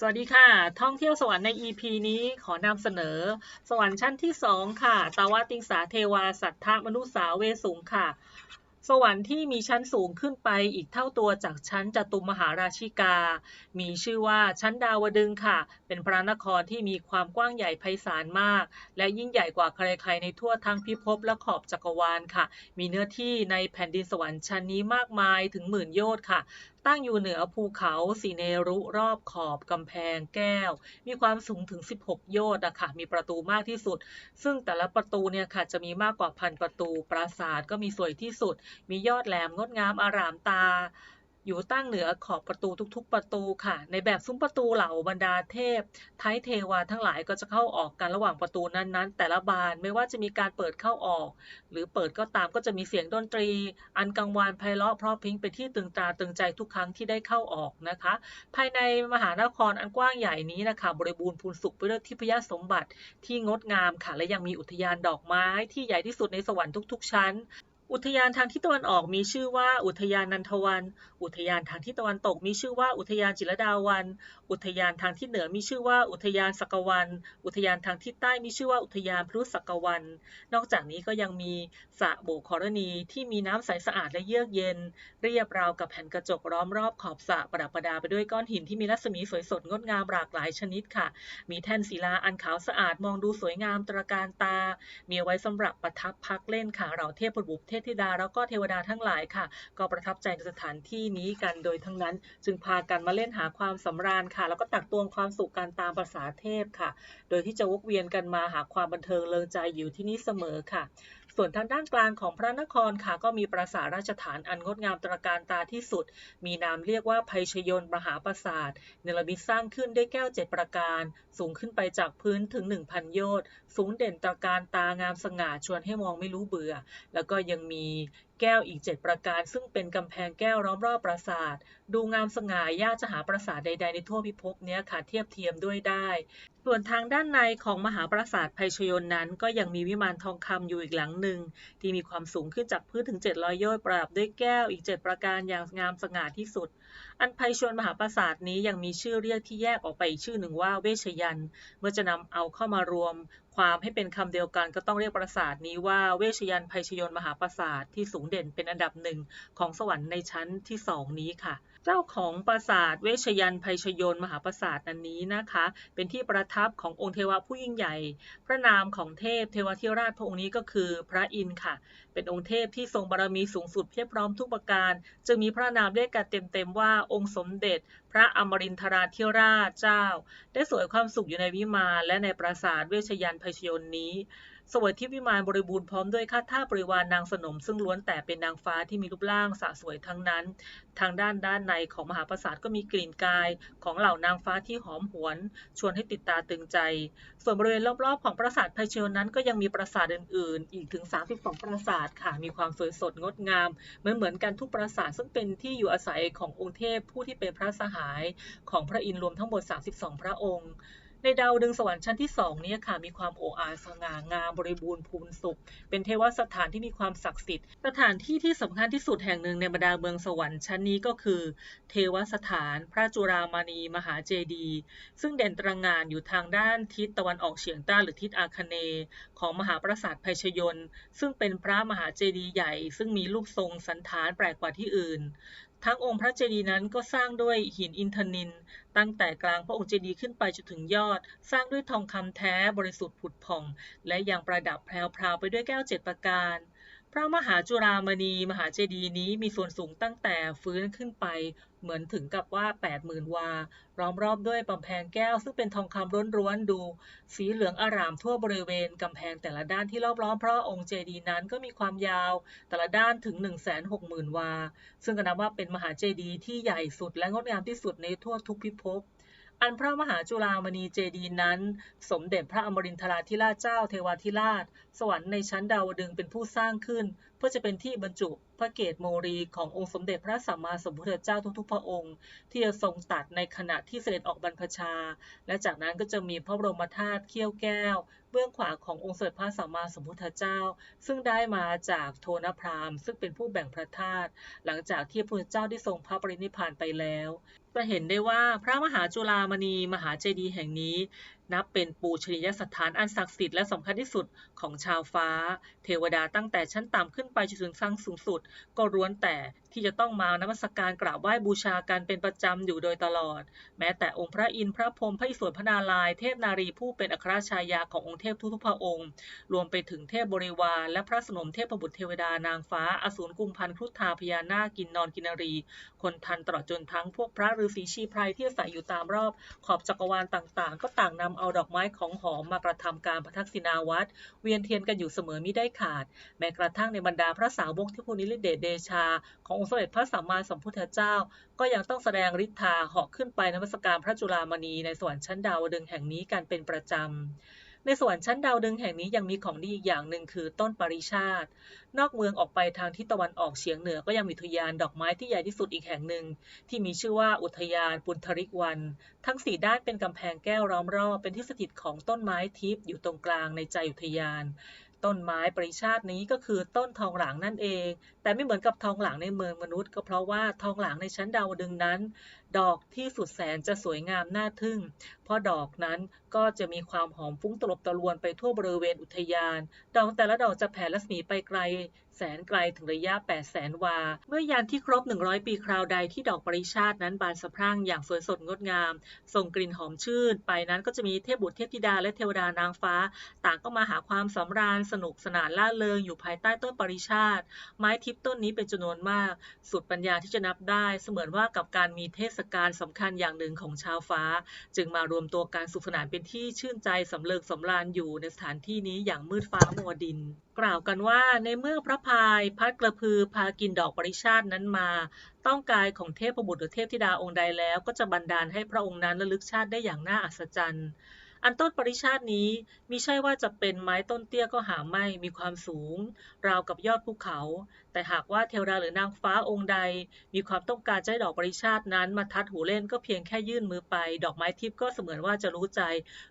สวัสดีค่ะ ท่องเที่ยวสวรรค์ใน EP นี้ขอนำเสนอ สวรรค์ชั้นที่สองค่ะ ตาวติงสาเทวาสัทธมนุษย์สาเวสุงค่ะ สวรรค์ที่มีชั้นสูงขึ้นไปอีกเท่าตัวจากชั้นจตุมหาราชิกา มีชื่อว่าชั้นดาวดึงค่ะ เป็นพระนครที่มีความกว้างใหญ่ไพศาลมาก และยิ่งใหญ่กว่าใครๆในทั่วทั้งพิภพและขอบจักรวาลค่ะ มีเนื้อที่ในแผ่นดินสวรรค์ชั้นนี้มากมายถึงหมื่นโยชน์ค่ะตั้งอยู่เหนือภูเขาสีเนรุรอบขอบกำแพงแก้ว มีความสูงถึง 16 โยชน์นะคะมีประตูมากที่สุด ซึ่งแต่ละประตูเนี่ยค่ะจะมีมากกว่าพันประตู ปราสาทก็มีสวยที่สุด มียอดแหลมงดงามอารามตา อยู่ตั้งเหนือขอบประตูทุกๆ ประตูค่ะ ในแบบซุ้มประตูเหล่าบรรดาเทพไทยเทวาทั้งหลายก็จะเข้าออกกันระหว่างประตูนั้นๆ แต่ละบานไม่ว่าจะมีการเปิดเข้าออก หรือเปิดก็ตามก็จะมีเสียงดนตรี อันกังวานไพเราะเพราะพิงเป็นที่ตึงตาตึงใจทุกครั้งที่ได้เข้าออกนะคะ ภายในมหานครอันกว้างใหญ่นี้นะคะบริบูรณ์พูนสุขไปด้วยทิพยสมบัติที่งดงามค่ะและยังมีอุทยานดอกไม้ที่ใหญ่ที่สุดในสวรรค์ทุก ๆ ชั้น อุทยานทางทิศตะวันออกมีชื่อว่าอุทยานนันทวัน อุทยานทางทิศตะวันตกมีชื่อว่าอุทยานจิรดาวัน อุทยานทางทิศเหนือมีชื่อว่าอุทยานสักวัน อุทยานทางทิศใต้มีชื่อว่าอุทยานพรุสักวัน นอกจากนี้ก็ยังมีสระโบกขรณีที่มีน้ำใสสะอาดและเยือกเย็น เรียบราวกับแผ่นกระจกล้อมรอบขอบสระประดับประดาไปด้วยก้อนหินที่มีรัศมีสวยสดงดงามหลากหลายชนิดค่ะ มีแท่นศิลาอันขาวสะอาดมองดูสวยงามตระการตา มีไว้สำหรับประทับพักเล่นค่ะเหล่าเทพบุตรเทพธิดาแล้วก็เทวดาทั้งหลายค่ะ ก็ประทับใจในสถานที่นี้กันโดยทั้งนั้น จึงพากันมาเล่นหาความสำราญค่ะ แล้วก็ตักตวงความสุขกันตามภาษาเทพค่ะ โดยที่จะวกเวียนกันมาหาความบันเทิงเลิงใจอยู่ที่นี่เสมอค่ะ ส่วนทางด้านกลางของพระนครค่ะก็มีปราสาทราชฐานอันงดงามตระการตาที่สุด มีนามเรียกว่าภัยชยนต์มหาปราสาทเนรมิตสร้างขึ้นด้วยแก้วเจ็ดประการ สูงขึ้นไปจากพื้นถึง 1,000 โยชน์สูงเด่นตระการตางามสง่าชวนให้มองไม่รู้เบื่อ แล้วก็ยังมี แก้วอีก 7 ประการ ซึ่งเป็นกำแพงแก้วล้อมรอบปราสาท ดูงามสง่ายากจะหาปราสาทใดๆในทั่วพิภพเนี้ยค่ะเทียบเทียมด้วยได้ ส่วนทางด้านในของมหาปราสาทไพชยนนั้นก็ยังมีวิมานทองคำอยู่อีกหลังหนึ่ง ที่มีความสูงขึ้นจากพื้นถึง 700 โยชน์ประดับด้วยแก้วอีก 7 ประการอย่างงามสง่าที่สุด อันภัยชวนมหาปราสาทนี้ยังมีชื่อเรียกที่แยกออกไปอีกชื่อหนึ่งว่าเวชยัน เมื่อจะนำเอาเข้ามารวม ความให้เป็นคำเดียวกันก็ต้องเรียกปราสาทนี้ว่าเวชยันต์ภัยชยนมหาปราสาทที่สูงเด่นเป็นอันดับหนึ่งของสวรรค์ในชั้นที่สองนี้ค่ะเจ้าของปราสาทเวชยันต์ภัยชยนมหาปราสาทอันนี้นะคะ เป็นที่ประทับขององค์เทวะผู้ยิ่งใหญ่ พระนามของเทพเทวทิราชพระองค์นี้ก็คือพระอินทร์ค่ะ เป็นองค์เทพที่ทรงบารมีสูงสุดเพียบพร้อมทุกประการ จึงมีพระนามเรียกกันเต็มๆว่าองค์สมเด็จ พระอมรินทราธิราชเจ้า ได้สวยความสุขอยู่ในวิมานและในปราสาทเวชยันต์ภัยชยนนี้ สวยทิพวิมานบริบูรณ์พร้อมด้วยข้าท่าบริวารนางสนม ซึ่งล้วนแต่เป็นนางฟ้าที่มีรูปร่างสะสวยทั้งนั้น ทางด้านด้านในของมหาปราสาทก็มีกลิ่นกายของเหล่านางฟ้าที่หอมหวน ชวนให้ติดตาตึงใจ ส่วนบริเวณรอบๆ ของปราสาทภัยชยนต์นั้นก็ยังมีปราสาทอื่นๆ อีกถึง 32 ปราสาทค่ะ มีความสวยสดงดงามเหมือนเหมือนกันทุกปราสาทซึ่งเป็นที่อยู่อาศัยขององค์เทพผู้ที่เป็นพระสหายของพระอินทร์รวมทั้งหมด 32 พระองค์ ในดาวดึงสวรรค์ชั้นที่สองนี้ค่ะมีความโอ้อาสง่างามบริบูรณ์พูนสุข เป็นเทวสถานที่มีความศักดิ์สิทธิ์ สถานที่ที่สำคัญที่สุดแห่งหนึ่งในบรรดาเมืองสวรรค์ชั้นนี้ก็คือ เทวสถานพระจุรามณีมหาเจดีย์ซึ่งเด่นตระหง่านอยู่ทางด้านทิศตะวันออกเฉียงใต้หรือทิศอาคเนย์ของมหาปราสาทภัยชยน์ซึ่งเป็นพระมหาเจดีย์ใหญ่ ซึ่งมีรูปทรงสันฐานแปลกกว่าที่อื่น ทั้งองค์พระเจดีย์นั้นก็สร้างด้วยหินอินทนิลตั้งแต่กลางพระองค์เจดีย์ขึ้นไปจนถึงยอด สร้างด้วยทองคำแท้บริสุทธิ์ผุดผ่อง และยังประดับแพรวๆไปด้วยแก้วเจ็ดประการ พระมหาจุฬามณีมหาเจดีย์นี้มีส่วนสูงตั้งแต่ฟื้นขึ้นไป เหมือนถึงกับว่า 80,000 วา ล้อมรอบด้วยกำแพงแก้ว ซึ่งเป็นทองคำร้วนๆดู สีเหลืองอารามทั่วบริเวณกำแพงแต่ละด้านที่รอบล้อมพระองค์เจดีย์นั้นก็มีความยาว แต่ละด้านถึง 160,000 วา ซึ่งก็นับว่าเป็นมหาเจดีย์ที่ใหญ่สุดและงดงามที่สุดในทั่วทุกพิภพ อันพระมหาจุฬามณีเจดีนั้น สมเด็จพระอมรินทราธิราชเจ้าเทวาธิราช สวรรค์ในชั้นดาวดึงเป็นผู้สร้างขึ้น เพื่อจะเป็นที่บรรจุพระเกศโมรีขององค์สมเด็จพระสัมมาสัมพุทธเจ้าทุกๆพระองค์ ที่จะทรงตัดในขณะที่เสด็จออกบรรพชา และจากนั้นก็จะมีพระบรมธาตุเขี้ยวแก้ว เบื้องขวาขององค์สมเด็จพระสัมมาสัมพุทธเจ้า ซึ่งได้มาจากโทนพราหมณ์ ซึ่งเป็นผู้แบ่งพระธาตุหลังจากที่พระพุทธเจ้าได้ทรงพระปรินิพพานไปแล้ว จะเห็นได้ว่าพระมหาจุฬามณีมหาเจดีย์แห่งนี้ นับเป็นปูชนียสถานอันศักดิ์สิทธิ์และสำคัญที่สุดของชาวฟ้า เทวดาตั้งแต่ชั้นต่ำขึ้นไปจนถึงชั้นสูงสุด ก็ร้วนแต่ที่จะต้องมานมัสการกราบไหว้บูชากันเป็นประจำอยู่โดยตลอด แม้แต่องค์พระอินทร์พระพรหมพระอิศวรพระนารายณ์เทพนารีผู้เป็นอัครชายาขององค์เทพทุกๆพระองค์ รวมไปถึงเทพบริวารและพระสนมเทพบุตรเทวดานางฟ้าอสูรกุมพันครุฑาพญานาคกินนอนกินนรี คนทันตลอดจนทั้งพวกพระฤาษีชีไพรที่อาศัยอยู่ตามรอบขอบจักรวาลต่างๆ ก็ต่างนำเอาดอกไม้ของหอมมากระทำการประทักษิณาวัดเวียนเทียนกันอยู่เสมอมิได้ขาด แม้กระทั่งในบรรดาพระสาวกที่ผู้นิริเดชเดชา ขององค์สมเด็จพระสัมมาสัมพุทธเจ้า ก็ยังต้องแสดงฤทธาเหาะขึ้นไปนมัสการพระจุลามณีในสวรรค์ชั้นดาวดึงแห่งนี้กันเป็นประจำ ในสวรรค์ชั้นดาวดึงแห่งนี้ยังมีของดีอีกอย่างหนึ่งคือต้นปริชาติ นอกเมืองออกไปทางทิศตะวันออกเฉียงเหนือก็ยังมีอุทยานดอกไม้ที่ใหญ่ที่สุดอีกแห่งหนึ่ง ที่มีชื่อว่าอุทยานปุณธริกวัน ทั้งสี่ด้านเป็นกำแพงแก้วล้อมรอบเป็นที่สถิตของต้นไม้ทิพย์อยู่ตรงกลางในใจอุทยาน ต้นไม้ปริชาตินี้ก็คือต้นทองหลางนั่นเอง แต่ไม่เหมือนกับทองหลางในเมืองมนุษย์ ก็เพราะว่าทองหลางในชั้นดาวดึงนั้น ดอกที่สุดแสนจะสวยงามน่าทึ่ง เพราะดอกนั้นก็จะมีความหอมฟุ้งตลบตะลวนไปทั่วบริเวณอุทยาน ดอกแต่ละดอกจะแผ่รัศมีไปไกล แสนไกลถึงระยะ8แสนวา เมื่อยามที่ครบ 100 ปีคราวใดที่ดอกปริชาตินั้นบานสะพรั่งอย่างสวยสดงดงาม ส่งกลิ่นหอมชื่น ไปนั้นก็จะมีเทพบุตรเทพธิดาและเทวดานางฟ้า ต่างก็มาหาความสำราญสนุกสนานล่าเริงอยู่ภายใต้ต้นปริชาติ ไม้ทิพย์ต้นนี้เป็นจำนวนมาก สุดปัญญาที่จะนับได้ เสมือนว่ากับการมีเทศกาลสำคัญอย่างหนึ่งของชาวฟ้า จึงมารวมตัวการสุขสนานเป็นที่ชื่นใจสำเริงสำราญอยู่ในสถานที่นี้อย่างมืดฟ้ามัวดิน กล่าวกันว่าในเมื่อพระพายพัดกระพือพากินดอกปริชาตินั้นมา ต้องกายของเทพบุตรหรือเทพธิดาองค์ใดแล้ว ก็จะบันดาลให้พระองค์นั้นระลึกชาติได้อย่างน่าอัศจรรย์ อันต้นปริชาตินี้มิใช่ว่าจะเป็นไม้ต้นเตี้ยก็หาไม่มีความสูง ราวกับยอดภูเขา แต่หากว่าเทวดาหรือนางฟ้าองค์ใด มีความต้องการจะให้ดอกปริชาตินั้นมาทัดหูเล่นก็เพียงแค่ยื่นมือไป ดอกไม้ทิพย์ก็เสมือนว่าจะรู้ใจ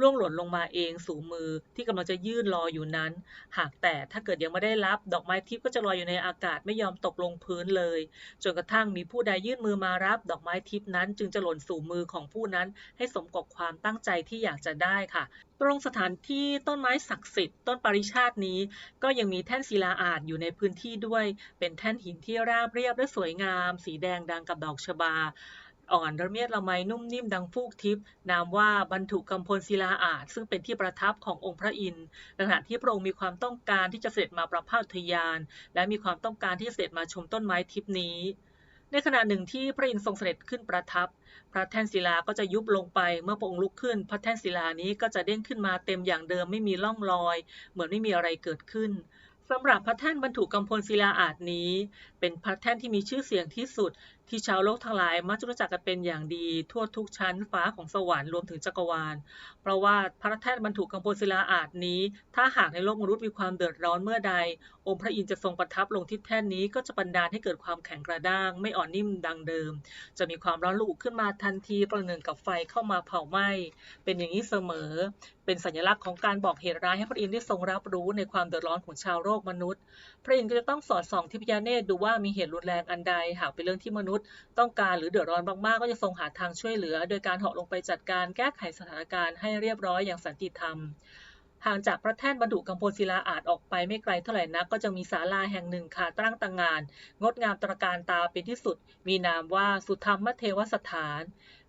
ร่วงหล่นลงมาเองสู่มือที่กำลังจะยื่นรออยู่นั้น หากแต่ถ้าเกิดยังไม่ได้รับ ดอกไม้ทิพย์ก็จะลอยอยู่ในอากาศไม่ยอมตกลงพื้นเลย จนกระทั่งมีผู้ใดยื่นมือมารับ ดอกไม้ทิพย์นั้น จึงจะหล่นสู่มือของผู้นั้นให้สมกับความตั้งใจที่อยากจะได้ค่ะ ตรงสถานที่ต้นไม้ศักดิ์สิทธิ์ต้นปริชาตินี้ ก็ยังมีแท่นศิลาอาจอยู่ในพื้นที่ด้วย เป็นแท่นหินที่ราบเรียบและสวยงาม สีแดงดังกับดอกชบาอ่อนระเมียดละไมนุ่มนิ่มดังฟูกทิพย์นามว่าบรรทุกำพลศิลาอาจซึ่งเป็นที่ประทับขององค์พระอินทร์ขณะที่พระองค์มีความต้องการที่จะเสด็จมาประพาสทยาน และมีความต้องการที่จะเสด็จมาชมต้นไม้ทิพย์นี้ ในขณะหนึ่งที่พระอินทร์ทรงเสด็จขึ้นประทับ พระแท่นศิลาก็จะยุบลงไปเมื่อพระองค์ลุกขึ้น พระแท่นศิลานี้ก็จะเด้งขึ้นมาเต็มอย่างเดิมไม่มีร่องรอย เหมือนไม่มีอะไรเกิดขึ้นสำหรับพระแท่นบรรทุกำพลศิลาอาจนี้ เป็นพระแท่นที่มีชื่อเสียงที่สุดที่ชาวโลกทั้งหลายมักจะรู้จักกันเป็นอย่างดีทั่วทุกชั้นฟ้าของสวรรค์รวมถึงจักรวาล เพราะว่าพระแท่นบรรทุกกำพลศิลาอาจนี้ ถ้าหากในโลกมนุษย์มีความเดือดร้อนเมื่อใด องค์พระอินทร์จะทรงประทับลงที่แท่นนี้ก็จะบันดาลให้เกิดความแข็งกระด้าง ไม่อ่อนนิ่มดังเดิม จะมีความร้อนลุกขึ้นมาทันทีประหนึ่งกับไฟเข้ามาเผาไหม้เป็นอย่างนี้เสมอ เป็นสัญลักษณ์ของการบอกเหตุร้ายให้พระอินทร์ได้ทรงรับรู้ในความเดือดร้อนของชาวโลกมนุษย์ พระอินทร์ก็จะต้องสอดส่องทิพยาเนตรดูว่ามีเหตุรุนแรงอันใดหากเป็นเรื่องที่มนุษยต้องการหรือเดือดร้อนมากๆ ก็จะทรงหาทางช่วยเหลือ โดยการเหาะลงไปจัดการแก้ไขสถานการณ์ให้เรียบร้อยอย่างสันติธรรมห่างจากพระแท่นบรรดุกัมพลศิลาอาจออกไปไม่ไกลเท่าไหร่นัก ก็จะมีศาลาแห่งหนึ่งค่ะตั้งต่างงาน งดงามตระการตาเป็นที่สุด มีนามว่าสุธรรมเทวสถาน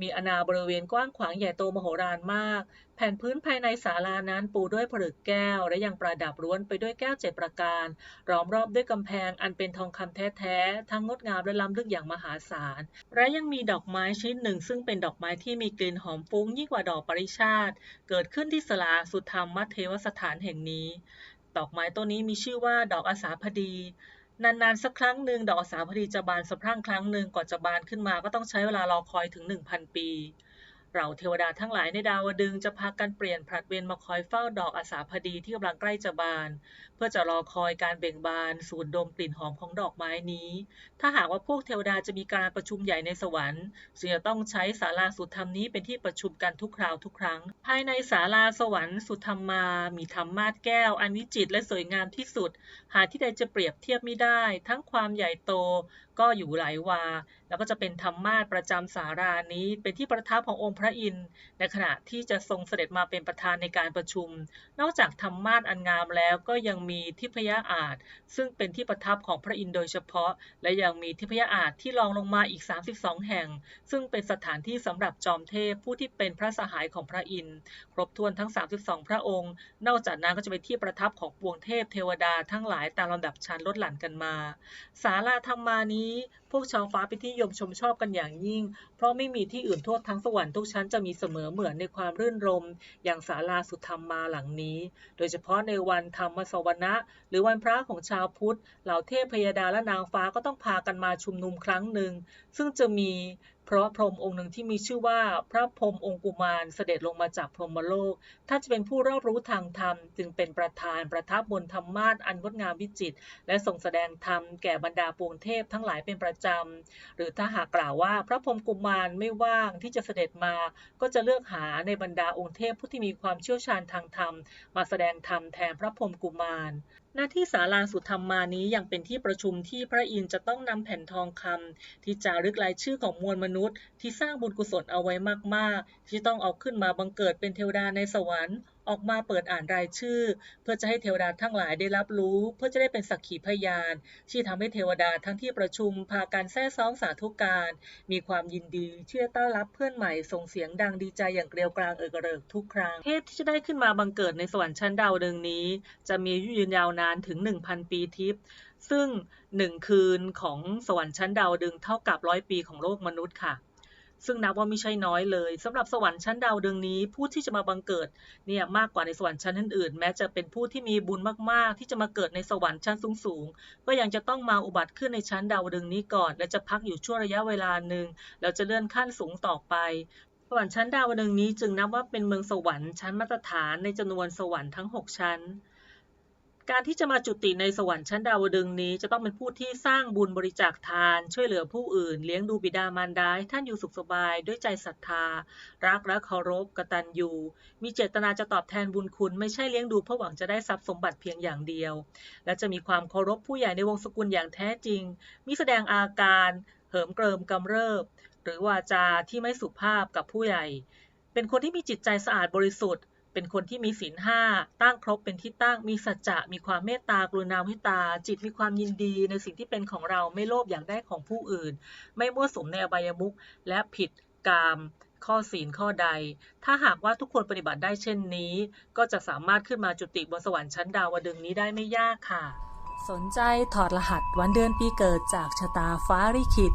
มีอนาบริเวณกว้างขวางใหญ่โตมโหฬารมาก แผ่นพื้นภายในศาลานั้นปูด้วยผลึกแก้ว และยังประดับร้วนไปด้วยแก้วเจ็ดประการ ล้อมรอบด้วยกำแพงอันเป็นทองคำแท้ๆ ทั้งงดงามและล้ำลึกอย่างมหาศาล และยังมีดอกไม้ชนิดหนึ่ง ซึ่งเป็นดอกไม้ที่มีกลิ่นหอมฟุ้งยิ่งกว่าดอกปริชาติ เกิดขึ้นที่ศาลาสุธรรมเทวสถานแห่งนี้ ดอกไม้ต้นนี้มีชื่อว่าดอกอาสาพดี นานๆ สักครั้งหนึ่งดอกอาสาพดีจะบานสะพรั่งครั้งหนึ่งก่อนจะบานขึ้นมาก็ต้องใช้เวลารอคอยถึง 1,000 ปี เราเทวดาทั้งหลายในดาวดึงจะพากันเปลี่ยนผลัดเวรมาคอยเฝ้าดอกอาสาพดีที่กำลังใกล้จะบาน เพื่อจะรอคอยการเบ่งบานสูดดมกลิ่นหอมของดอกไม้นี้ ถ้าหากว่าพวกเทวดาจะมีการประชุมใหญ่ในสวรรค์จึงจะต้องใช้ศาลาสุดธรรมนี้เป็นที่ประชุมกันทุกคราวทุกครั้ง ภายในศาลาสวรรค์สุธรรมมามีธรรมาสแก้ว อันวิจิตรและสวยงามที่สุด หาที่ใดจะเปรียบเทียบไม่ได้ ทั้งความใหญ่โต ก็อยู่หลายวา แล้วก็จะเป็นธรรมาสประจำสารานี้ เป็นที่ประทับขององค์พระอินทร์ในขณะที่จะทรงเสด็จมาเป็นประธานในการประชุม นอกจากธรรมาสอันงามแล้วก็ยังมีทิพยอาจซึ่งเป็นที่ประทับของพระอินทร์โดยเฉพาะ และยังมีทิพยอาจที่รองลงมาอีก 32 แห่ง ซึ่งเป็นสถานที่สำหรับจอมเทพผู้ที่เป็นพระสหายของพระอินทร์ครบถ้วนทั้ง 32 พระองค์ นอกจากนั้นก็จะเป็นที่ประทับของปวงเทพเทวดาทั้งหลายตามลำดับชั้นลดหลั่นกันมา ศาลาธรรมานี้พวกชาวฟ้าเป็นที่ยมชมชอบกันอย่างยิ่ง เพราะไม่มีที่อื่นทั่วทั้งสวรรค์ทุกชั้นจะมีเสมอเหมือนในความรื่นรม อย่างศาลาสุธรรมมาหลังนี้ โดยเฉพาะในวันธรรมสวนะ หรือวันพระของชาวพุทธ เหล่าเทพพยดาและนางฟ้าก็ต้องพากันมาชุมนุมครั้งหนึ่ง ซึ่งจะมี เพราะพรหมองค์หนึ่งที่มีชื่อว่าพระพรหมองคุมารเสด็จลงมาจากพรหมโลก ท่านจะเป็นผู้รอบรู้ทางธรรม จึงเป็นประธานประทับบนธรรมาสอันงดงามวิจิตรและทรงแสดงธรรมแก่บรรดาปวงเทพทั้งหลายเป็นประจำ หรือถ้าหากกล่าวว่าพระพรหมกุมารไม่ว่างที่จะเสด็จมา ก็จะเลือกหาในบรรดาองค์เทพผู้ที่มีความเชี่ยวชาญทางธรรม มาแสดงธรรมแทนพระพรหมกุมาร หน้าที่ศาลาสุธรรมมานี้ยังเป็นที่ประชุมที่พระอินทร์จะต้องนำแผ่นทองคำที่จารึกรายชื่อของมวลมนุษย์ ที่สร้างบุญกุศลเอาไว้มากๆ ที่ต้องเอาขึ้นมาบังเกิดเป็นเทวดาในสวรรค์ ออกมาเปิดอ่านรายชื่อ เพื่อจะให้เทวดาทั้งหลายได้รับรู้ เพื่อจะได้เป็นสักขีพยาน ที่ทำให้เทวดาทั้งที่ประชุมพาการแซ่ซ้องสาธุการ มีความยินดีเชื่อต้อนรับเพื่อนใหม่ส่งเสียงดังดีใจอย่างเกลียวกรางเอิกระเริกทุกครั้งเทพที่จะได้ขึ้นมาบังเกิดในสวรรค์ชั้นดาวดึงนี้ จะมีอายุยืนยาวนานถึง 1,000 ปีทิพย์ซึ่ง 1 คืนของสวรรค์ชั้นดาวดึงเท่ากับร้อยปีของโลกมนุษย์ค่ะ ซึ่งนับว่าไม่ใช่น้อยเลยสำหรับสวรรค์ชั้นดาวดึงนี้ ผู้ที่จะมาบังเกิดเนี่ยมากกว่าในสวรรค์ชั้นอื่นๆ แม้จะเป็นผู้ที่มีบุญมากๆ ที่จะมาเกิดในสวรรค์ชั้นสูงๆ ก็ยังจะต้องมาอุบัติขึ้นในชั้นดาวดึงนี้ก่อน และจะพักอยู่ช่วงระยะเวลาหนึ่งแล้วจะเลื่อนขั้นสูงต่อไปสวรรค์ชั้นดาวดึงนี้จึงนับว่าเป็นเมืองสวรรค์ชั้นมาตรฐานในจำนวนสวรรค์ทั้ง 6 ชั้น การที่จะมาจุติในสวรรค์ชั้นดาวดึงนี้ จะต้องเป็นผู้ที่สร้างบุญบริจาคทาน ช่วยเหลือผู้อื่น เลี้ยงดูบิดามารดาให้ท่านอยู่สุขสบาย ด้วยใจศรัทธา รักและเคารพกตัญญูมีเจตนาจะตอบแทนบุญคุณ ไม่ใช่เลี้ยงดูเพื่อหวังจะได้ทรัพย์สมบัติเพียงอย่างเดียว และจะมีความเคารพผู้ใหญ่ในวงศกุลอย่างแท้จริง มีแสดงอาการเหิมเกริมกำเริบ หรือวาจาที่ไม่สุภาพกับผู้ใหญ่ เป็นคนที่มีจิตใจสะอาดบริสุทธิ์ เป็นคนที่มีศีลห้าตั้งครบเป็นที่ตั้งมีสัจจะมีความเมตตากรุณาเมตตา จิตมีความยินดีในสิ่งที่เป็นของเราไม่โลภอยากได้ของผู้อื่น ไม่มั่วสุมในอบายมุขและผิดกามข้อศีลข้อใด ถ้าหากว่าทุกคนปฏิบัติได้เช่นนี้ ก็จะสามารถขึ้นมาจุติบนสวรรค์ชั้นดาวดึงนี้ได้ไม่ยากค่ะ สนใจถอดรหัสวันเดือนปีเกิดจากชะตาฟ้าลิขิต